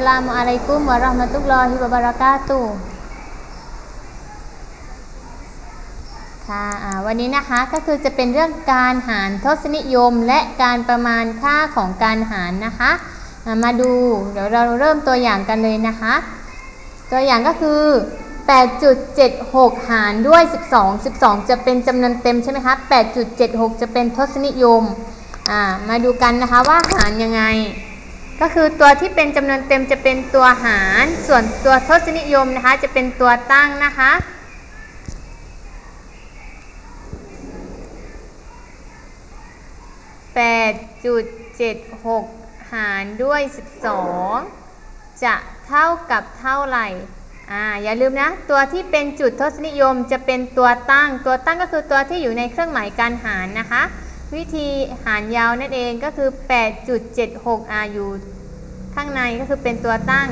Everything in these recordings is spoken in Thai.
อัลามุอะลัยกุมวะเราะห์มะตุลลอฮิวะบะเราะกาตุค่ะวันนี้นะคะก็คือจะเป็นเรื่องการหารทศนิยมและการประมาณค่าของการหารนะคะมาดูเดี๋ยวเราเริ่มตัวอย่างกันเลยนะคะ ตัวอย่างก็คือ 8.76 หารด้วย 12 12 จะเป็นจำนวนเต็มใช่ไหมคะ 8.76 จะเป็นทศนิยมมาดูกันนะคะว่าหารยังไง ก็คือตัวที่เป็นจำนวนเต็มจะเป็นตัวหาร ส่วนตัวทศนิยมนะคะ จะเป็นตัวตั้งนะคะ 8.76 หารด้วย 12 จะเท่ากับเท่าไหร่ อ่า อย่าลืมนะ ตัวที่เป็นจุดทศนิยมจะเป็นตัวตั้ง ตัวตั้งก็คือตัวที่อยู่ในเครื่องหมายการหารนะคะ วิธีหารยาวนั่นเองก็คือ 8.76อาอยู่ข้างในก็คือเป็นตัวตั้ง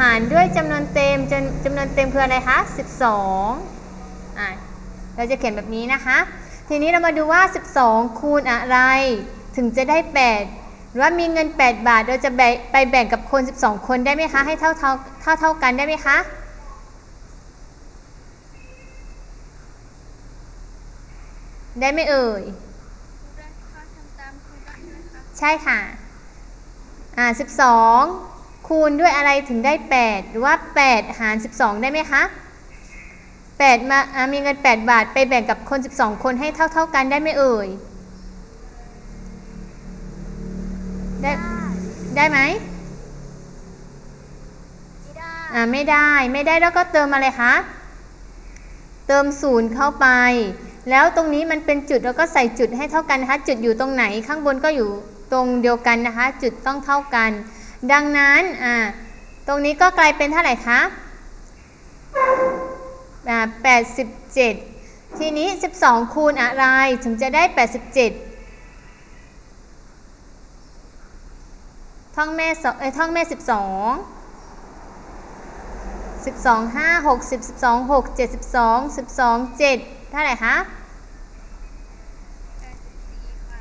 หารด้วยจำนวนเต็มจำจำนวนเต็มคืออะไรคะ 12อ่าเราจะเขียนแบบนี้นะคะ ทีนี้เรามาดูว่า 12 คูณอะไร ถึงจะได้ 8 หรือว่ามีเงิน 8 บาทเราจะไปแบ่งกับคน 12 คนได้ไหมคะ ให้เท่าเท่าเท่าเท่ากันได้ไหมคะได้ไหมเอ่ย ได้ค่ะทำตามครูได้ ไหมคะใช่ค่ะ อ่า12คูณด้วยอะไรถึงได้8หรือว่า8หาร12ได้ไหมคะ8มาอ่ามีเงิน8บาทไปแบ่งกับคน12คนให้เท่าเท่าๆกันได้ไหมเอ่ย ได้ได้ไหมไม่ได้อ่าไม่ได้ไม่ได้แล้วก็เติมอะไรคะเติมศูนย์เข้าไป แล้วตรงนี้มันเป็นจุดแล้วก็ใส่จุดให้เท่ากันนะคะจุดอยู่ตรงไหนข้างบนก็อยู่ ตรงเดียวกันนะคะ จุดต้องเท่ากัน ดังนั้นอ่าตรงนี้ก็กลายเป็นเท่าไหร่คะอ่า87ทีนี้ 12 คูณอะไรถึงจะได้ 87 ท่องแม่สองเอ้ท่องแม่ 12 12 5 60 12 6 72 12 7เท่าไหร่คะ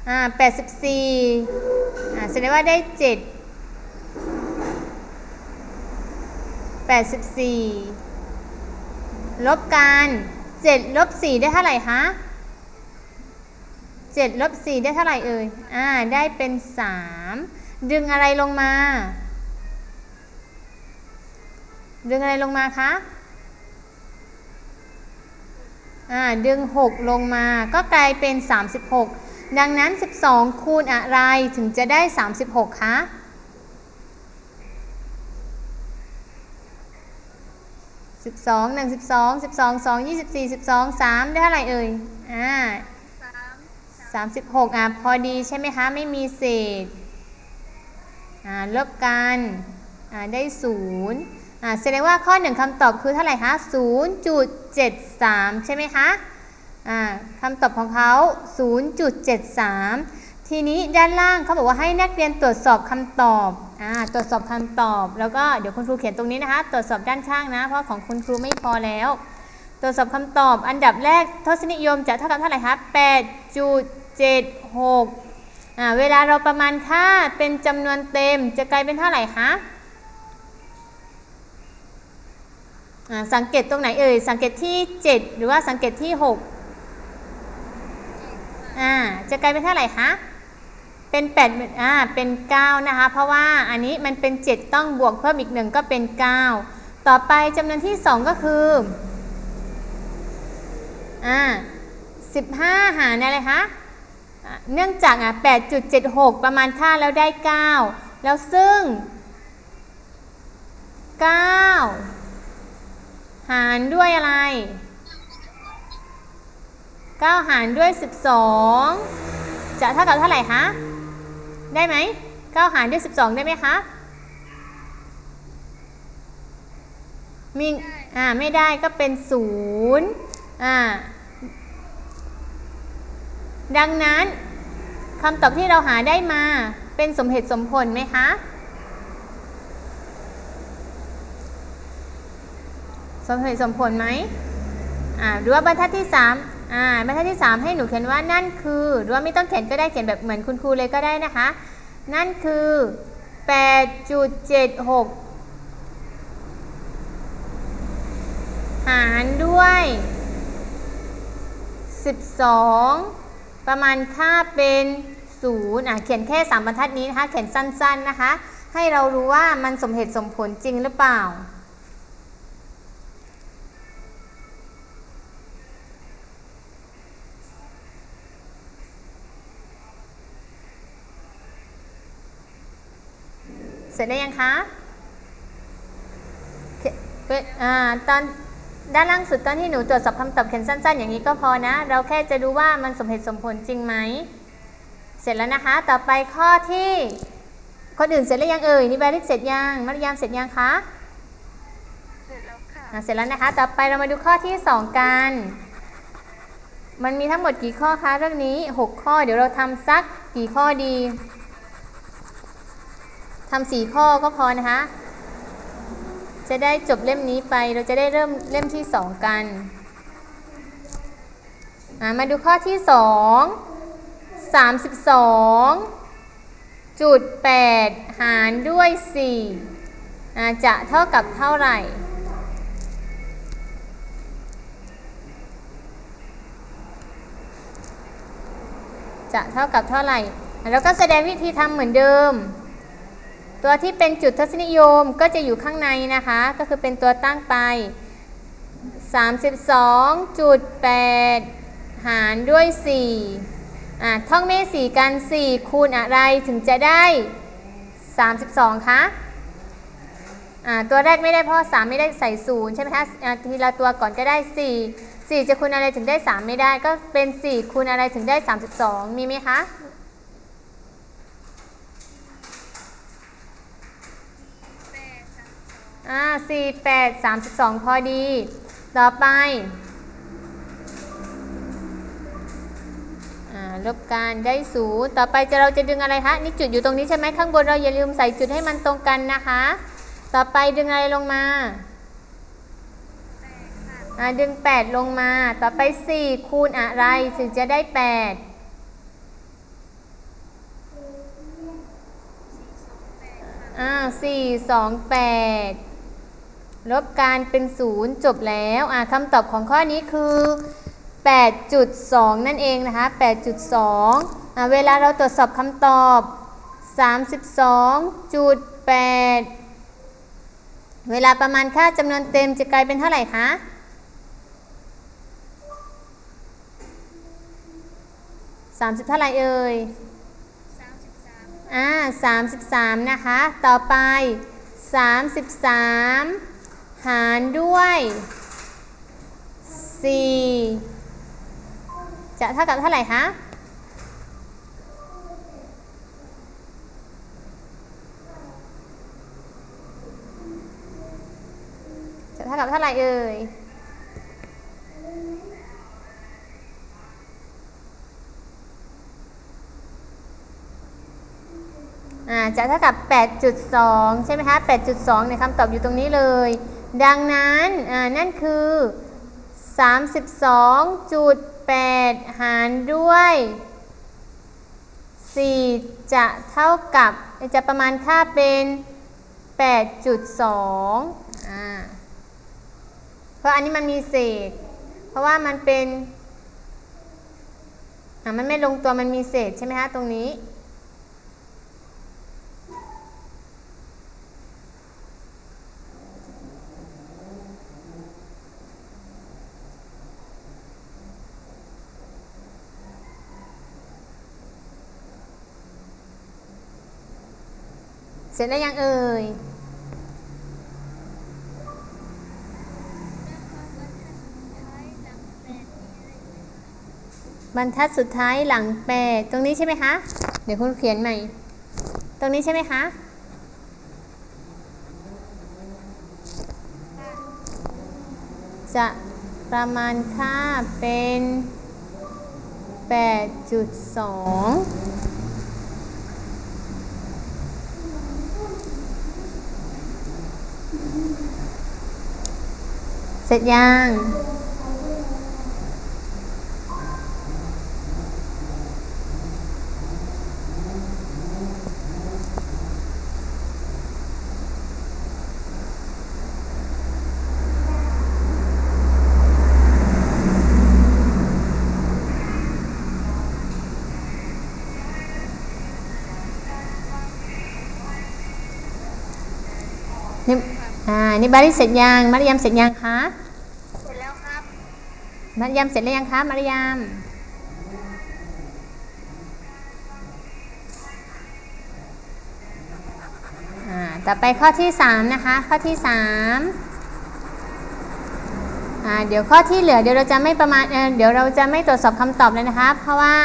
84ค่ะอ่า84อ่าแสดงว่าได้7 84ลบกัน7ลบ4ได้เท่าไหร่คะ7ลบ4ได้เท่าไหร่เอ่ย อ่า ได้เป็น3ดึงอะไรลงมา ดึงอะไรลงมาคะ อ่า ดึง6ลงมา ก็กลายเป็น36 ดังนั้น 12 คูณอะไรถึงจะได้ 36 คะ 12 1 12 12 2 24 12 3 ได้เท่าไหร่เอ่ย อ่าสาม36 อะ พอดีใช่ไหมคะ ไม่มีเศษ อ่าลบกัน อ่า ได้ 0อ่าแสดงว่าข้อ 1คำตอบคือเท่าไหร่คะ 0.73 ใช่ไหมคะ คำตอบของเขา 0.73 ทีนี้ด้านล่างเขาบอกว่าให้นักเรียนตรวจสอบคำตอบอตรวจสอบคำตอบ แล้วก็เดี๋ยวคุณครูเขียนตรงนี้นะคะ ตรวจสอบด้านข้างนะ เพราะของคุณครูไม่พอแล้ว ตรวจสอบคำตอบ อันดับแรกทศนิยมจะเท่ากับเท่าไหร่คะ8.76 เวลาเราประมาณค่าเป็นจำนวนเต็มจะกลายเป็นเท่าไหร่คะสังเกตตรงไหนเอ่ย สังเกตที่ 7 หรือว่าสังเกตที่ 6 อ่าจะกลายเป็นเท่าไหร่คะเป็น8อ่าเป็น 9 นะคะ เพราะว่าอันนี้มันเป็น 7 ต้องบวกเพิ่มอีกหนึ่งก็เป็น 9 ต่อไปจำนวนที่ 2 ก็คืออ่า15 หารอะไรคะเนื่องจากอะ8.76 ประมาณค่าแล้วได้ 9 แล้วซึ่ง 9 หารด้วยอะไร 9 หารด้วย 12 จะเท่ากับเท่าไหร่คะ ได้ไหม9หารด้วย 12 ได้ไหมคะ มีอ่าไม่ได้ก็เป็น 0 อ่า ดังนั้นคำตอบที่เราหาได้มาเป็นสมเหตุสมผลไหมคะ สมเหตุสมผลไหมอ่าหรือว่าบรรทัดที่ 3 อ่าบรรทัดที่ 3 ให้หนูเขียนว่านั่นคือหรือว่าไม่ต้องเขียนก็ได้เขียนแบบเหมือนคุณครูเลยก็ได้นะคะ นั่นคือ 8.76 หารด้วย 12 ประมาณค่าเป็น0อะเขียนแค่ 3 บรรทัดนี้นะคะ เขียนสั้นๆนะคะ ให้เรารู้ว่ามันสมเหตุสมผลจริงหรือเปล่า ร็จได้ยังคะเขียนเปิดอ่าตอนด้านล่างสุดตอนที่หนูตรวจสอบคำตอบเขียนสั้น ๆ อย่างนี้ก็พอนะ เราแค่จะดูว่ามันสมเหตุสมผลจริงไหม เสร็จแล้วนะคะ ต่อไปข้อที่คนอื่นเสร็จแล้วยังเอ่ยนี่แบริกเสร็จยังมัธยามเสร็จยังคะเสร็จแล้วค่ะอะเสร็จแล้วนะคะ ต่อไปเรามาดูข้อที่ 2 กัน มันมีทั้งหมดกี่ข้อคะเรื่องนี้ 6 ข้อเดี๋ยวเราทำสักกี่ข้อดี ทำสี่ข้อก็พอนะคะ จะได้จบเล่มนี้ไป เราจะได้เริ่มเล่มที่2กันมาดูข้อที่2 32จุด8หารด้วย4อ่จะเท่ากับเท่าไหร่จะเท่ากับเท่าไหร่ แล้วก็แสดงวิธีทำเหมือนเดิม ตัวที่เป็นจุดทศนิยมก็จะอยู่ข้างในนะคะ ก็คือเป็นตัวตั้งไป 32.8 หารด้วย4อะท่องเมฆ4กัน 4 คูณอะไรถึงจะได้ 32 คะอ่าตัวแรกไม่ได้เพราะ 3 ไม่ได้ใส่ศูนย์ใช่ไหมคะอ่าทีละตัวก่อนก็ได้ 4 4 จะคูณอะไรถึงได้ 3 ไม่ได้ ก็เป็น 4 คูณอะไรถึงได้ 32 มีไหมคะ 48 32 พอดี ต่อไปลบการได้สูนต่อไปจะเราจะดึงอะไรคะนี่จุดอยู่ตรงนี้ใช่ไหมข้างบนเราอย่าลืมใส่จุดให้มันตรงกันนะคะ ต่อไปดึงอะไรลงมาดึง 8 ลงมา ต่อไป 4 คูณอะไรถึงจะได้ 8อ่าสี่สองแปด ลบการเป็น0จบแล้วอ่าคำตอบของข้อนี้คือ 8.2 นั่นเองนะคะ 8.2อ่าเวลาเราตรวจสอบคำตอบ 32.8 เวลาประมาณค่าจำนวนเต็มจะกลายเป็นเท่าไหร่คะ30 เท่าไหร่เอ่ยสามสิบสามอ่า33 นะคะ ต่อไป 33 หารด้วย 4 จะเท่ากับเท่าไหร่คะ จะเท่ากับเท่าไหร่เอ่ยอ่าจะเท่ากับ 8.2 ใช่ไหมคะ 8.2 ในคำตอบอยู่ตรงนี้เลย ดังนั้นนั่นคือ 32.8 หารด้วย 4 จะเท่ากับจะประมาณค่าเป็น 8.2อ่าเพราะอันนี้มันมีเศษ เพราะว่ามันเป็นอ่ามันไม่ลงตัวมันมีเศษใช่ไหมคะตรงนี้ ร็จแล้วยังเอ่ยแล้วก็บรรทัดสุดท้ายหลังแปะไรไหมคะบรรทัดสุดท้ายหลังแปดตรงนี้ใช่ไหมคะ เดี๋ยวคุณเขียนใหม่ ตรงนี้ใช่ไหมคะ จะประมาณค่าเป็น 8.2 เสร็จยัง你。 อ่านี่บาริเสร็จยังมารยามเสร็จยังคะเสร็จแล้วครับมารยามเสร็จแล้วยังคะมารยามอ่าต่อไปข้อที่ 3 นะคะ ข้อที่3อ่าเดี๋ยวข้อที่เหลือเดี๋ยวเราจะไม่ประมาณเเดี๋ยวเราจะไม่ตรวจสอบคำตอบเลยนะคะ เพราะว่า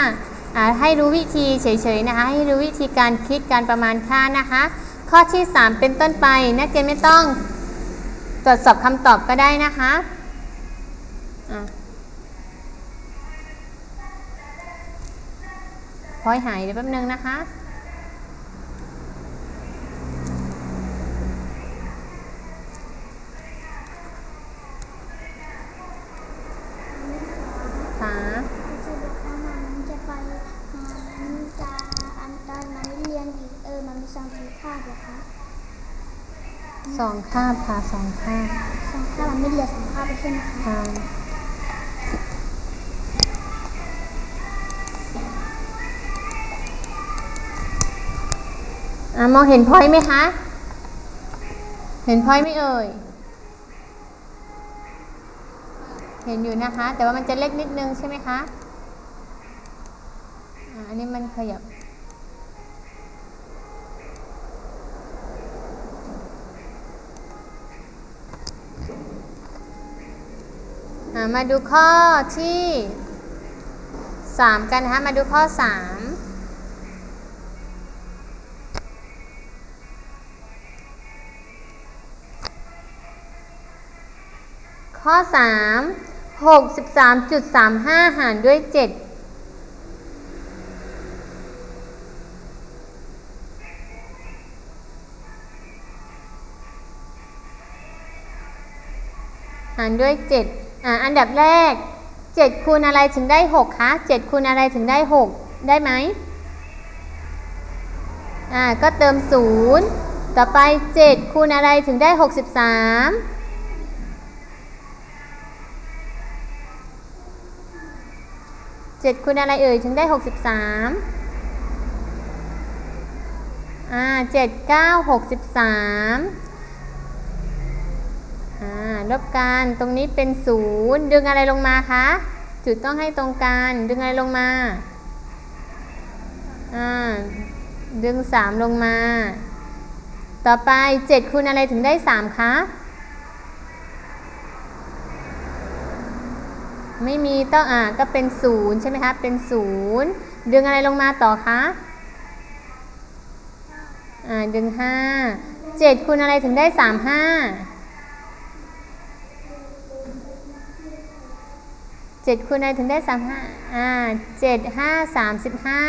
อ่าให้รู้วิธีเฉยๆนะคะ ให้รู้วิธีการคิดการประมาณค่านะคะ ข้อที่ 3 เป็นต้นไป นักเรียนไม่ต้องตรวจสอบคำตอบก็ได้นะคะพอยหายเดี๋ยวแป๊บนึงนะคะ จะบอกว่ามันจะไปมันจะอันตอนมันเรียนอีกเออมันมีสองทีค่าเหรอคะ สองคาบค่ะสองคาบสองค่ามันไม่เรียนสองค่าไปใช่ไหมคะอะมองเห็นพอยไหมคะ เห็นพอยไหมเอ่ย เห็นอยู่นะคะ แต่ว่ามันจะเล็กนิดนึงใช่ไหมคะอะอันนี้มันขยับ มาดูข้อที่ 3 กันนะคะมาดูข้อ 3ข้อ 3 63.35 หารด้วย 7 หารด้วย 7 อ่าอันดับแรก 7 คูณอะไรถึงได้ 6 คะ 7 คูณอะไรถึงได้ 6 ได้ไหมอ่าก็เติม 0 ต่อไป 7 คูณอะไรถึงได้ 63 7คูณอะไรเอ่ยถึงได้63อ่า7 9 63 อ่รบการตรงนี้เป็นศูนย์ดึงอะไรลงมาคะ จุดต้องให้ตรงกันดึงอะไรลงมาาดึงสามลงมา ต่อไปเจ็ดคูณอะไรถึงได้สามคะ ไม่มีต้องอ่าก็เป็นศูนย์ใช่ไหมคะ เป็นศูนย์ดึงอะไรลงมาต่อคะ อ่า ดึงห้าเจ็ดคูณอะไรถึงได้สามห้า จ็ดคูณอะไรถึงได้ 35อ่าเจ็ดห้าสามสิบห้า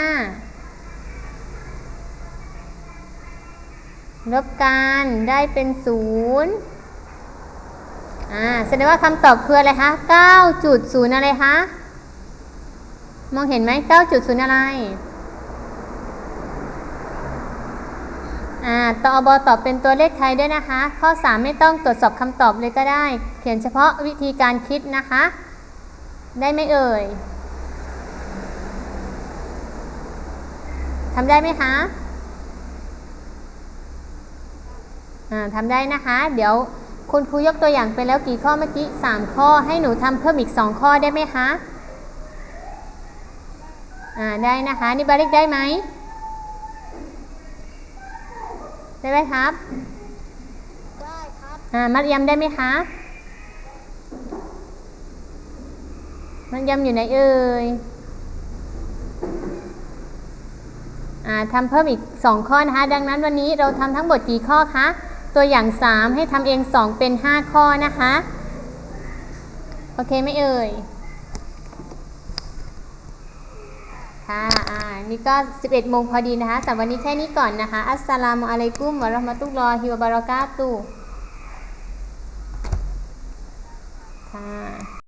ลบกันได้เป็นศูนย์อ่า แสดงว่าคำตอบคืออะไรคะเก้าจุดศูนย์อะไรคะ มองเห็นไหมเก้าจุดศูนย์อะไร อ่าตอบอตอบเป็นตัวเลขไทยด้วยนะคะ ข้อ 3 ไม่ต้องตรวจสอบคำตอบเลยก็ได้ เขียนเฉพาะวิธีการคิดนะคะ ได้ไหมเอ่ยทำได้ไหมคะอ่าทำได้นะคะ เดี๋ยวคุณครูยกตัวอย่างไปแล้วกี่ข้อเมื่อกี้3ข้อให้หนูทำเพิ่มอีก 2 ข้อได้ไหมคะอ่าได้นะคะ นี่บาริกได้ไหมได้ไหมครับ ได้ครับอ่ามัดยำได้ไหมคะ มันงยำอยู่ไหนเอ่ยทำเพิ่มอีก 2 ข้อนะคะ ดังนั้นวันนี้เราทำทั้งหมดกี่ข้อคะ ตัวอย่าง 3 ให้ทำเอง 2 เป็น 5 ข้อนะคะ โอเคไม่เอ่ย ค่ะ อ่า นี่ก็ 11 โมงพอดีนะคะสำหรับวันนี้แค่นี้ก่อนนะคะ อัสสลามุอะลัยกุมวะรอมะตุลอฮิวะบารากาตุค่ะ